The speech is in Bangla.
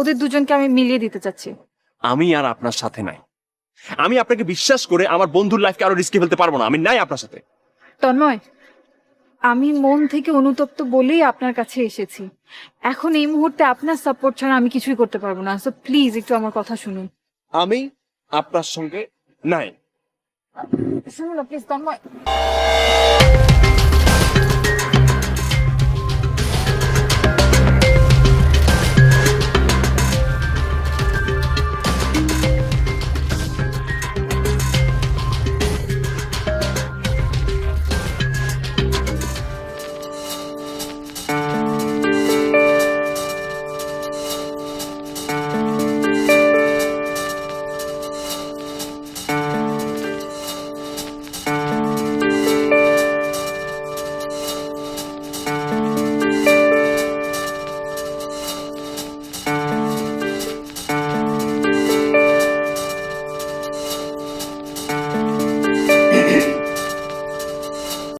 ওদের দুজনকে আমি মিলিয়ে দিতে চাচ্ছি। আমি আর আপনার সাথে নাই। আমি আপনাকে বিশ্বাস করে আমার বন্ধুর লাইফকে আরও রিস্কে ফেলতে পারব না। আমি নাই আপনার সাথে। তন্ময় আমি মন থেকে অনুতপ্ত বলেই আপনার কাছে এসেছি। এখন এই মুহূর্তে আপনার সাপোর্ট ছাড়া আমি কিছুই করতে পারব না। সো প্লিজ একটু আমার কথা শুনুন। আমি আপনার সঙ্গে নাই। শুনুন প্লিজ তন্ময়।